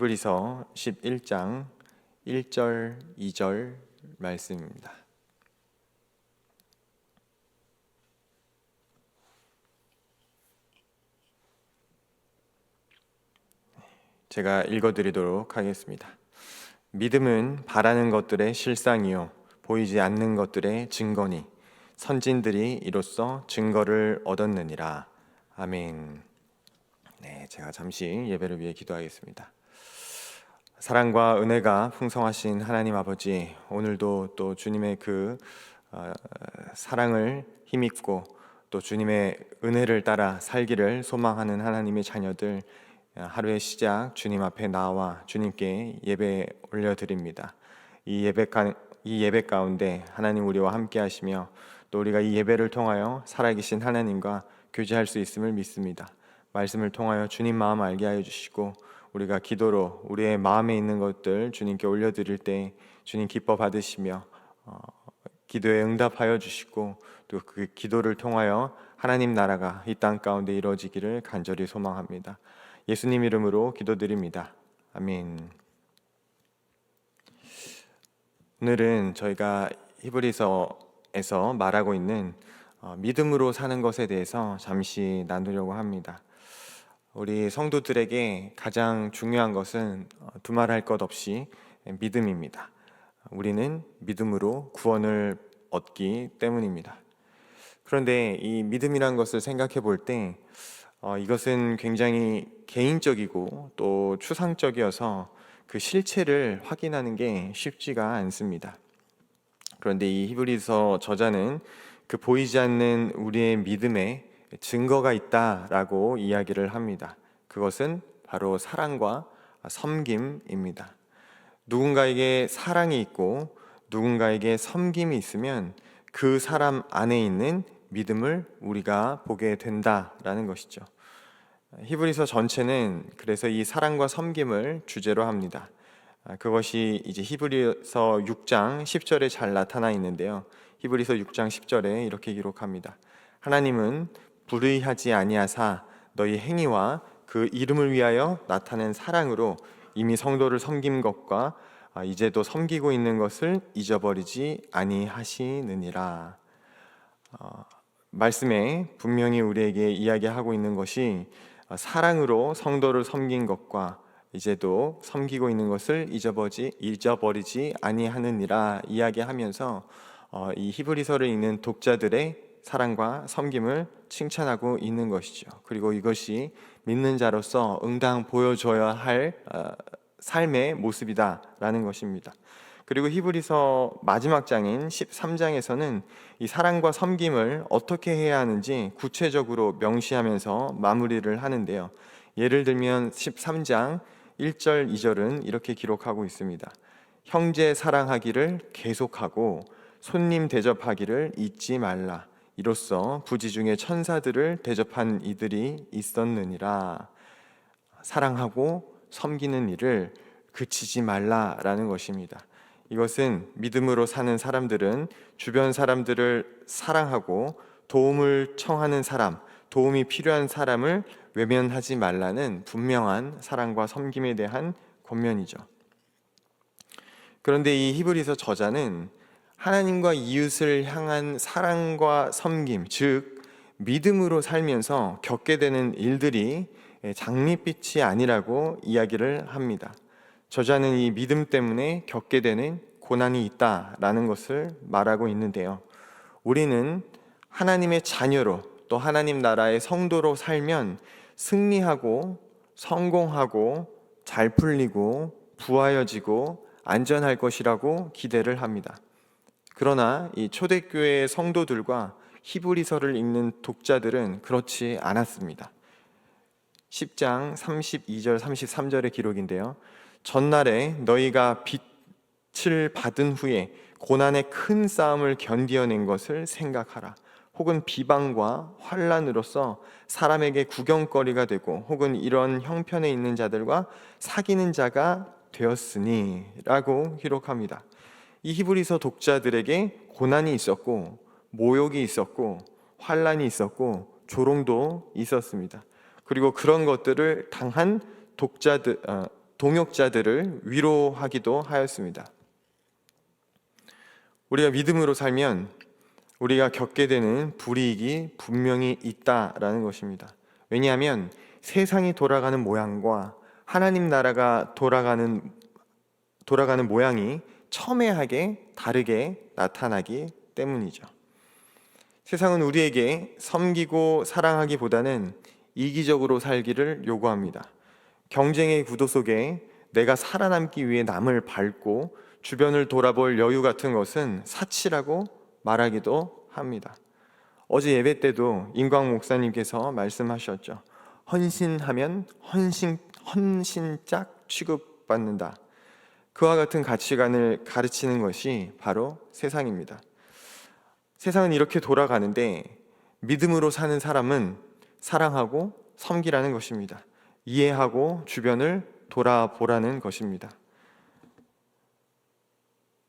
히브리서 11장 1절 2절 말씀입니다. 제가 읽어 드리도록 하겠습니다. 믿음은 바라는 것들의 실상이요 보이지 않는 것들의 증거니 선진들이 이로써 증거를 얻었느니라. 아멘. 네, 제가 잠시 예배를 위해 기도하겠습니다. 사랑과 은혜가 풍성하신 하나님 아버지, 오늘도 또 주님의 그 어, 사랑을 힘입고 또 주님의 은혜를 따라 살기를 소망하는 하나님의 자녀들 하루의 시작 주님 앞에 나와 주님께 예배 올려드립니다. 이 예배 가, 이 예배 가운데 하나님 우리와 함께 하시며 또 우리가 이 예배를 통하여 살아계신 하나님과 교제할 수 있음을 믿습니다. 말씀을 통하여 주님 마음 알게 하여 주시고 우리가 기도로 우리의 마음에 있는 것들 주님께 올려드릴 때 주님 기뻐 받으시며 어, 기도에 응답하여 주시고 또 그 기도를 통하여 하나님 나라가 이 땅 가운데 이루어지기를 간절히 소망합니다. 예수님 이름으로 기도드립니다. 아멘. 오늘은 저희가 히브리서에서 말하고 있는 어, 믿음으로 사는 것에 대해서 잠시 나누려고 합니다. 우리 성도들에게 가장 중요한 것은 어, 두말할 것 없이 믿음입니다. 우리는 믿음으로 구원을 얻기 때문입니다. 그런데 이 믿음이란 것을 생각해 볼때 어, 이것은 굉장히 개인적이고 또 추상적이어서 그 실체를 확인하는 게 쉽지가 않습니다. 그런데 이 히브리서 저자는 그 보이지 않는 우리의 믿음에 증거가 있다라고 이야기를 합니다. 그것은 바로 사랑과 섬김입니다. 누군가에게 사랑이 있고 누군가에게 섬김이 있으면 그 사람 안에 있는 믿음을 우리가 보게 된다라는 것이죠. 히브리서 전체는 그래서 이 사랑과 섬김을 주제로 합니다. 아, 그것이 이제 히브리서 6장 10절에 잘 나타나 있는데요. 히브리서 6장 10절에 이렇게 기록합니다. 하나님은 불의하지 아니하사 너희 행위와 그 이름을 위하여 나타낸 사랑으로 이미 성도를 섬긴 것과 아, 이제도 섬기고 있는 것을 잊어버리지 아니하시느니라. 어, 말씀에 분명히 우리에게 이야기하고 있는 것이 어, 사랑으로 성도를 섬긴 것과 이제도 섬기고 있는 것을 잊어버지, 잊어버리지 아니하느니라 이야기하면서 어, 이 히브리서를 읽는 독자들의 사랑과 섬김을 칭찬하고 있는 것이죠. 그리고 이것이 믿는 자로서 응당 보여줘야 할 삶의 모습이다라는 것입니다. 그리고 히브리서 마지막 장인 13장에서는 이 사랑과 섬김을 어떻게 해야 하는지 구체적으로 명시하면서 마무리를 하는데요. 예를 들면 13장 1절 2절은 이렇게 기록하고 있습니다. 형제 사랑하기를 계속하고 손님 대접하기를 잊지 말라. 이로써 부지 중에 천사들을 대접한 이들이 있었느니라. 사랑하고 섬기는 일을 그치지 말라라는 것입니다. 이것은 믿음으로 사는 사람들은 주변 사람들을 사랑하고 도움을 청하는 사람, 도움이 필요한 사람을 외면하지 말라는 분명한 사랑과 섬김에 대한 권면이죠. 그런데 이 히브리서 저자는 하나님과 이웃을 향한 사랑과 섬김, 즉 믿음으로 살면서 겪게 되는 일들이 장밋빛이 아니라고 이야기를 합니다. 저자는 이 믿음 때문에 겪게 되는 고난이 있다라는 것을 말하고 있는데요. 우리는 하나님의 자녀로 또 하나님 나라의 성도로 살면 승리하고 성공하고 잘 풀리고 부하여지고 안전할 것이라고 기대를 합니다. 그러나 이 초대교회의 성도들과 히브리서를 읽는 독자들은 그렇지 않았습니다. 10장 32절 33절의 기록인데요. 전날에 너희가 빛을 받은 후에 고난의 큰 싸움을 견디어낸 것을 생각하라. 혹은 비방과 환란으로서 사람에게 구경거리가 되고 혹은 이런 형편에 있는 자들과 사귀는 자가 되었으니라고 기록합니다. 이 히브리서 독자들에게 고난이 있었고 모욕이 있었고 환란이 있었고 조롱도 있었습니다. 그리고 그런 것들을 당한 독자들 어, 동역자들을 위로하기도 하였습니다. 우리가 믿음으로 살면 우리가 겪게 되는 불이익이 분명히 있다라는 것입니다. 왜냐하면 세상이 돌아가는 모양과 하나님 나라가 돌아가는 돌아가는 모양이 첨예하게 다르게 나타나기 때문이죠. 세상은 우리에게 섬기고 사랑하기보다는 이기적으로 살기를 요구합니다. 경쟁의 구도 속에 내가 살아남기 위해 남을 밟고 주변을 돌아볼 여유 같은 것은 사치라고 말하기도 합니다. 어제 예배 때도 임광 목사님께서 말씀하셨죠. 헌신하면 헌신 헌신짝 취급받는다. 그와 같은 가치관을 가르치는 것이 바로 세상입니다. 세상은 이렇게 돌아가는데 믿음으로 사는 사람은 사랑하고 섬기라는 것입니다. 이해하고 주변을 돌아보라는 것입니다.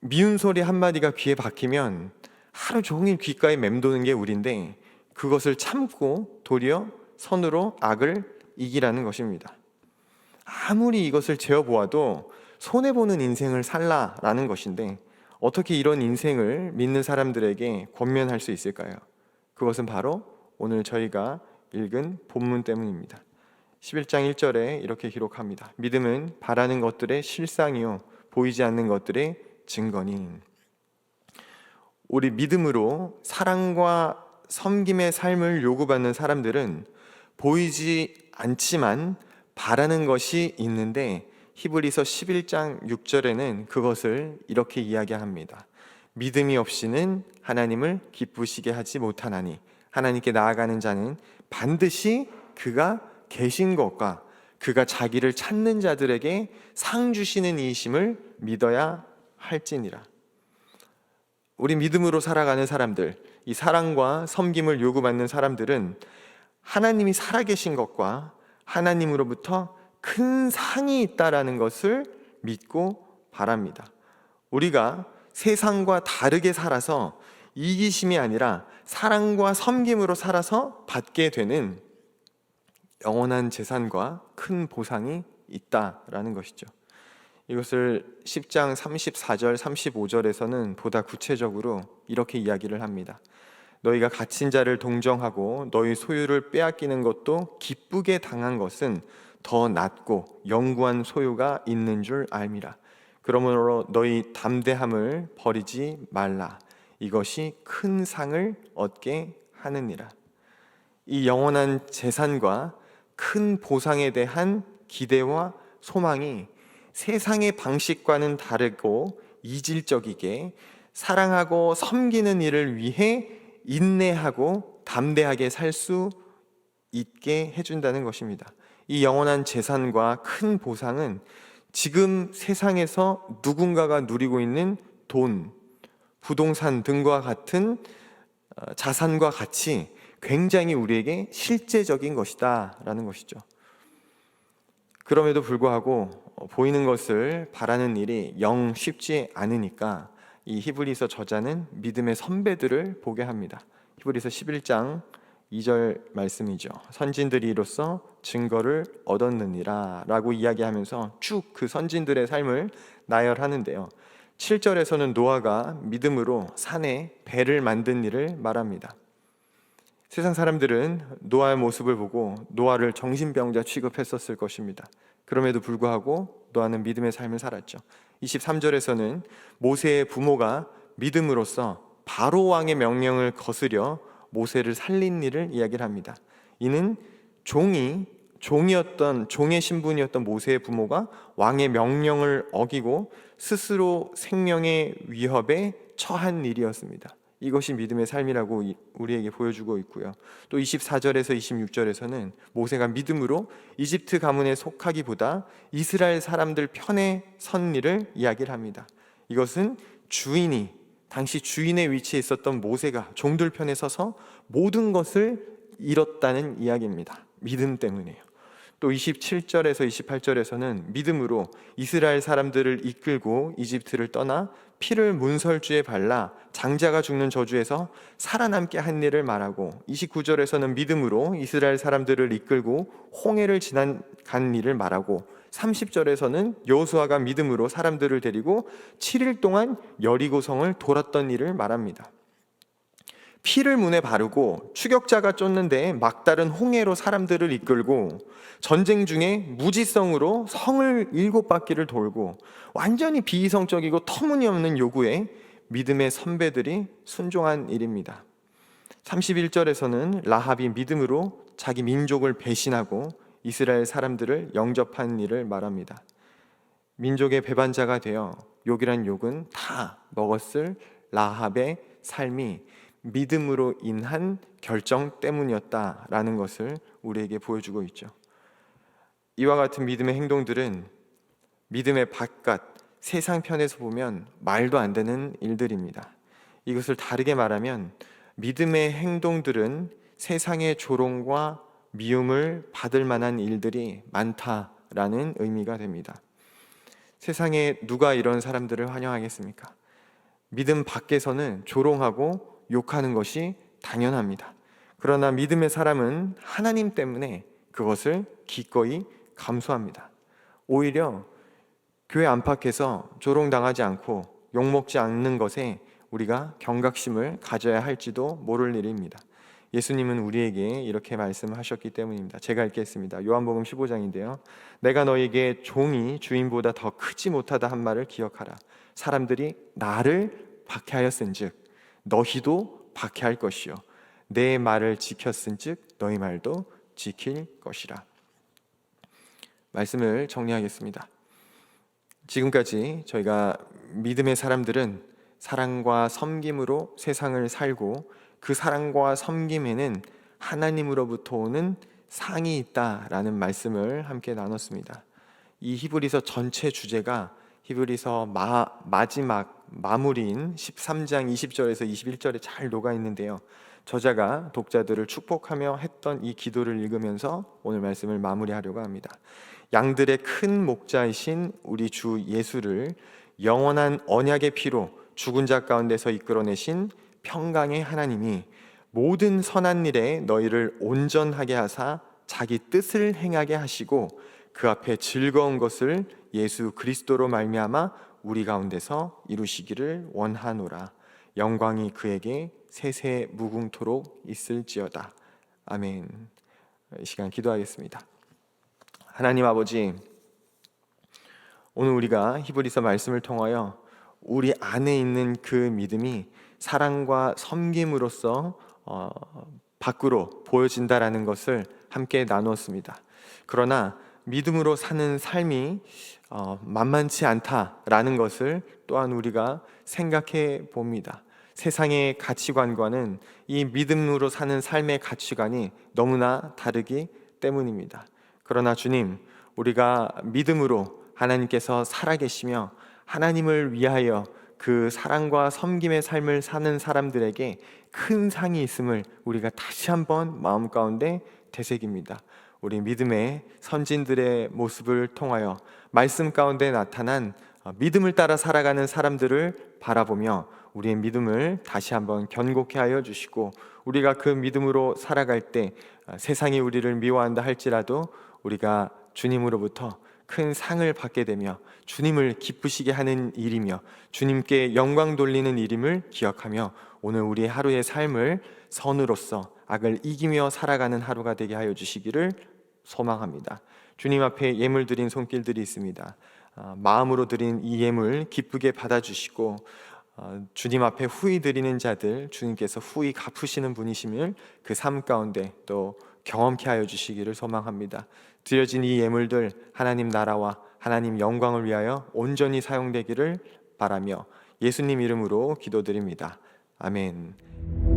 미운 소리 한마디가 귀에 박히면 하루 종일 귓가에 맴도는 게 우리인데 그것을 참고 도리어 선으로 악을 이기라는 것입니다. 아무리 이것을 재어보아도 손해보는 인생을 살라라는 것인데 어떻게 이런 인생을 믿는 사람들에게 권면할 수 있을까요? 그것은 바로 오늘 저희가 읽은 본문 때문입니다. 11장 1절에 이렇게 기록합니다. 믿음은 바라는 것들의 실상이요 보이지 않는 것들의 증거니 우리 믿음으로 사랑과 섬김의 삶을 요구받는 사람들은 보이지 않지만 바라는 것이 있는데 히브리서 11장 6절에는 그것을 이렇게 이야기합니다. 믿음이 없이는 하나님을 기쁘시게 하지 못하나니 하나님께 나아가는 자는 반드시 그가 계신 것과 그가 자기를 찾는 자들에게 상 주시는 이심을 믿어야 할지니라. 우리 믿음으로 살아가는 사람들, 이 사랑과 섬김을 요구받는 사람들은 하나님이 살아계신 것과 하나님으로부터 큰 상이 있다라는 것을 믿고 바랍니다. 우리가 세상과 다르게 살아서 이기심이 아니라 사랑과 섬김으로 살아서 받게 되는 영원한 재산과 큰 보상이 있다라는 것이죠. 이것을 10장 34절 35절에서는 보다 구체적으로 이렇게 이야기를 합니다. 너희가 갇힌 자를 동정하고 너희 소유를 빼앗기는 것도 기쁘게 당한 것은 더 낫고 영구한 소유가 있는 줄 알미라. 그러므로 너희 담대함을 버리지 말라. 이것이 큰 상을 얻게 하느니라. 이 영원한 재산과 큰 보상에 대한 기대와 소망이 세상의 방식과는 다르고 이질적이게 사랑하고 섬기는 일을 위해 인내하고 담대하게 살 수 있게 해준다는 것입니다. 이 영원한 재산과 큰 보상은 지금 세상에서 누군가가 누리고 있는 돈, 부동산 등과 같은 어, 자산과 같이 굉장히 우리에게 실제적인 것이다라는 것이죠. 그럼에도 불구하고 어, 보이는 것을 바라는 일이 영 쉽지 않으니까 이 히브리서 저자는 믿음의 선배들을 보게 합니다. 히브리서 11장 2절 말씀이죠. 선진들이 이로써 증거를 얻었느니라라고 이야기하면서 쭉 그 선진들의 삶을 나열하는데요. 7절에서는 노아가 믿음으로 산에 배를 만든 일을 말합니다. 세상 사람들은 노아의 모습을 보고 노아를 정신병자 취급했었을 것입니다. 그럼에도 불구하고 노아는 믿음의 삶을 살았죠. 23절에서는 모세의 부모가 믿음으로써 바로 왕의 명령을 거스려 모세를 살린 일을 이야기를 합니다. 이는 종이 종이었던 종의 신분이었던 모세의 부모가 왕의 명령을 어기고 스스로 생명의 위협에 처한 일이었습니다. 이것이 믿음의 삶이라고 우리에게 보여주고 있고요. 또 24절에서 26절에서는 모세가 믿음으로 이집트 가문에 속하기보다 이스라엘 사람들 편에 선 일을 이야기를 합니다. 이것은 주인이 당시 주인의 위치에 있었던 모세가 종들 편에 서서 모든 것을 잃었다는 이야기입니다. 믿음 때문에요. 또 27절에서 28절에서는 믿음으로 이스라엘 사람들을 이끌고 이집트를 떠나 피를 문설주에 발라 장자가 죽는 저주에서 살아남게 한 일을 말하고 29절에서는 믿음으로 이스라엘 사람들을 이끌고 홍해를 지난 간 일을 말하고 30절에서는 여호수아가 믿음으로 사람들을 데리고 7일 동안 여리고성을 돌았던 일을 말합니다. 피를 문에 바르고 추격자가 쫓는데 막다른 홍해로 사람들을 이끌고 전쟁 중에 무지성으로 성을 일곱 바퀴를 돌고 완전히 비이성적이고 터무니없는 요구에 믿음의 선배들이 순종한 일입니다. 31절에서는 라합이 믿음으로 자기 민족을 배신하고 이스라엘 사람들을 영접한 일을 말합니다. 민족의 배반자가 되어 욕이란 욕은 다 먹었을 라합의 삶이 믿음으로 인한 결정 때문이었다라는 것을 우리에게 보여주고 있죠. 이와 같은 믿음의 행동들은 믿음의 바깥 세상 편에서 보면 말도 안 되는 일들입니다. 이것을 다르게 말하면 믿음의 행동들은 세상의 조롱과 미움을 받을 만한 일들이 많다라는 의미가 됩니다. 세상에 누가 이런 사람들을 환영하겠습니까? 믿음 밖에서는 조롱하고 욕하는 것이 당연합니다. 그러나 믿음의 사람은 하나님 때문에 그것을 기꺼이 감수합니다. 오히려 교회 안팎에서 조롱당하지 않고 욕먹지 않는 것에 우리가 경각심을 가져야 할지도 모를 일입니다. 예수님은 우리에게 이렇게 말씀하셨기 때문입니다. 제가 읽겠습니다. 요한복음 15장인데요. 내가 너에게 종이 주인보다 더 크지 못하다 한 말을 기억하라. 사람들이 나를 박해하였은즉 너희도 박해할 것이요 내 말을 지켰은즉 너희 말도 지킬 것이라. 말씀을 정리하겠습니다. 지금까지 저희가 믿음의 사람들은 사랑과 섬김으로 세상을 살고 그 사랑과 섬김에는 하나님으로부터 오는 상이 있다라는 말씀을 함께 나눴습니다. 이 히브리서 전체 주제가 히브리서 마, 마지막 마무리인 13장 20절에서 21절에 잘 녹아 있는데요. 저자가 독자들을 축복하며 했던 이 기도를 읽으면서 오늘 말씀을 마무리하려고 합니다. 양들의 큰 목자이신 우리 주 예수를 영원한 언약의 피로 죽은 자 가운데서 이끌어내신 평강의 하나님이 모든 선한 일에 너희를 온전하게 하사 자기 뜻을 행하게 하시고 그 앞에 즐거운 것을 예수 그리스도로 말미암아 우리 가운데서 이루시기를 원하노라. 영광이 그에게 세세 무궁토록 있을지어다. 아멘. 이 시간 기도하겠습니다. 하나님 아버지 오늘 우리가 히브리서 말씀을 통하여 우리 안에 있는 그 믿음이 사랑과 섬김으로써 어, 밖으로 보여진다라는 것을 함께 나누었습니다. 그러나 믿음으로 사는 삶이 어, 만만치 않다라는 것을 또한 우리가 생각해 봅니다. 세상의 가치관과는 이 믿음으로 사는 삶의 가치관이 너무나 다르기 때문입니다. 그러나 주님, 우리가 믿음으로 하나님께서 살아계시며 하나님을 위하여 그 사랑과 섬김의 삶을 사는 사람들에게 큰 상이 있음을 우리가 다시 한번 마음 가운데 되새깁니다. 우리 믿음의 선진들의 모습을 통하여 말씀 가운데 나타난 어, 믿음을 따라 살아가는 사람들을 바라보며 우리의 믿음을 다시 한번 견고케 하여 주시고 우리가 그 믿음으로 살아갈 때 어, 세상이 우리를 미워한다 할지라도 우리가 주님으로부터 큰 상을 받게 되며 주님을 기쁘시게 하는 일이며 주님께 영광 돌리는 일임을 기억하며 오늘 우리 하루의 삶을 선으로서 악을 이기며 살아가는 하루가 되게 하여 주시기를 소망합니다. 주님 앞에 예물 드린 손길들이 있습니다. 아, 마음으로 드린 이 예물 기쁘게 받아주시고 어, 주님 앞에 후히 드리는 자들 주님께서 후히 갚으시는 분이심을 그 삶 가운데 또 경험케 하여 주시기를 소망합니다. 드려진 이 예물들 하나님 나라와 하나님 영광을 위하여 온전히 사용되기를 바라며 예수님 이름으로 기도드립니다. 아멘.